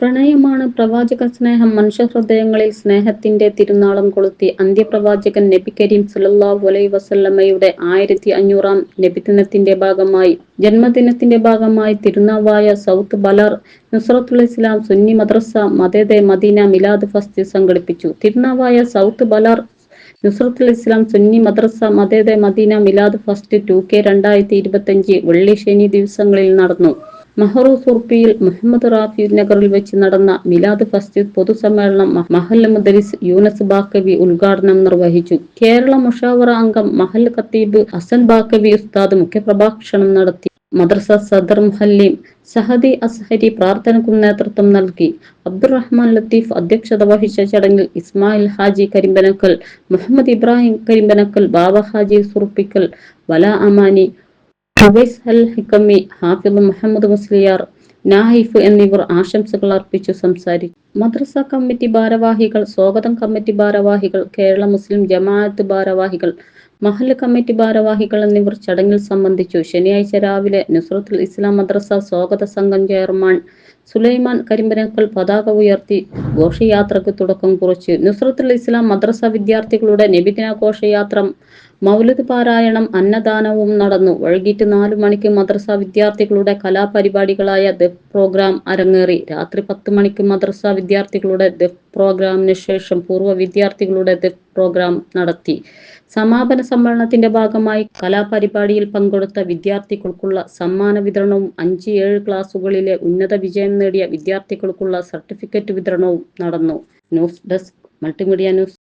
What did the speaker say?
പ്രണയമാണ് പ്രവാചക സ്നേഹം മനുഷ്യഹൃദയങ്ങളിൽ സ്നേഹത്തിന്റെ തിരുനാളം കൊളുത്തി അന്ത്യപ്രവാചകൻ നബി കരീം സല്ലല്ലാഹു അലൈഹി വസല്ലമ്മയുടെ ആയിരത്തി അഞ്ഞൂറാം നബിദിനത്തിന്റെ ഭാഗമായി ജന്മദിനത്തിന്റെ ഭാഗമായി തിരുനാവായ സൗത്ത് ബലർ നുസ്രത്തുൽ ഇസ്ലാം സുന്നി മദ്രസ മദേദെ മദീന മിലാദ് ഫസ്തി സംഘടിപ്പിച്ചു. തിരുനാവായ സൗത്ത് ബലർ നുസ്രത്തുൽ ഇസ്ലാം സുന്നി മദ്രസ മതേത Medina Milad fest two K രണ്ടായിരത്തി ഇരുപത്തഞ്ച് വെള്ളി ശനി ദിവസങ്ങളിൽ നടന്നു. മഹറു സുർപ്പിയിൽ മുഹമ്മദ് റാഫി നഗറിൽ വെച്ച് നടന്ന മിലാദ് ഫസ്റ്റ് പൊതുസമ്മേളനം മഹൽ മുദരിസ് യൂനസ് ബാക്കവി ഉദ്ഘാടനം നിർവഹിച്ചു. കേരള മുഷാവറ അംഗം മഹൽ ഖത്തീബ് ഹസൻ ബാക്കവി ഉസ്താദ് മുഖ്യപ്രഭാഷണം നടത്തി. മദ്രസ സദർ മുഹല്ലിം സഹദി അസ്ഹരി പ്രാർത്ഥനക്കും നേതൃത്വം നൽകി. അബ്ദുറഹ്മാൻ ലത്തീഫ് അധ്യക്ഷത വഹിച്ച ചടങ്ങിൽ ഇസ്മായിൽ ഹാജി കരിമ്പനക്കൽ മുഹമ്മദ് ഇബ്രാഹിം കരിമ്പനക്കൽ ബാബ ഹാജി സുറുപ്പിക്കൽ വല അമാനി ഉവൈസ് അൽ ഹിക്കമ്മി ഹാഫിദ് മുഹമ്മദ് മുസ്ലിയാർ നാഹിഫ് എന്നിവർ ആശംസകൾ അർപ്പിച്ചു സംസാരിച്ചു മദ്രസ കമ്മിറ്റി ഭാരവാഹികൾ സ്വാഗതം കമ്മിറ്റി ഭാരവാഹികൾ കേരള മുസ്ലിം ജമാഅത്ത് ഭാരവാഹികൾ മഹല്ല് കമ്മിറ്റി ഭാരവാഹികൾ എന്നിവർ ചടങ്ങിൽ സംബന്ധിച്ചു. ശനിയാഴ്ച രാവിലെ നുസ്രത്തുൽ ഇസ്ലാം മദ്രസ സ്വാഗത സംഘം ചെയർമാൻ സുലൈമാൻ കരിമ്പനക്കൽ പതാക ഉയർത്തി ഘോഷയാത്രയ്ക്ക് തുടക്കം കുറിച്ചു. നുസ്രത്തുൽ ഇസ്ലാം മദ്രസ വിദ്യാർത്ഥികളുടെ നബിദിന മൗലിദ് പാരായണം അന്നദാനവും നടന്നു. വൈകിട്ട് നാലു മണിക്ക് മദ്രസ വിദ്യാർത്ഥികളുടെ കലാപരിപാടികളായ ദഫ് പ്രോഗ്രാം അരങ്ങേറി. രാത്രി പത്ത് മണിക്ക് മദ്രസ വിദ്യാർത്ഥികളുടെ ദഫ് പ്രോഗ്രാമിന് ശേഷം പൂർവ വിദ്യാർത്ഥികളുടെ ദഫ് പ്രോഗ്രാം നടത്തി. സമാപന സമ്മേളനത്തിന്റെ ഭാഗമായി കലാപരിപാടിയിൽ പങ്കെടുത്ത വിദ്യാർത്ഥികൾക്കുള്ള സമ്മാന വിതരണവും അഞ്ച് ഏഴ് ക്ലാസുകളിലെ ഉന്നത വിജയം നേടിയ വിദ്യാർത്ഥികൾക്കുള്ള സർട്ടിഫിക്കറ്റ് വിതരണവും നടന്നു. News desk multimedia news.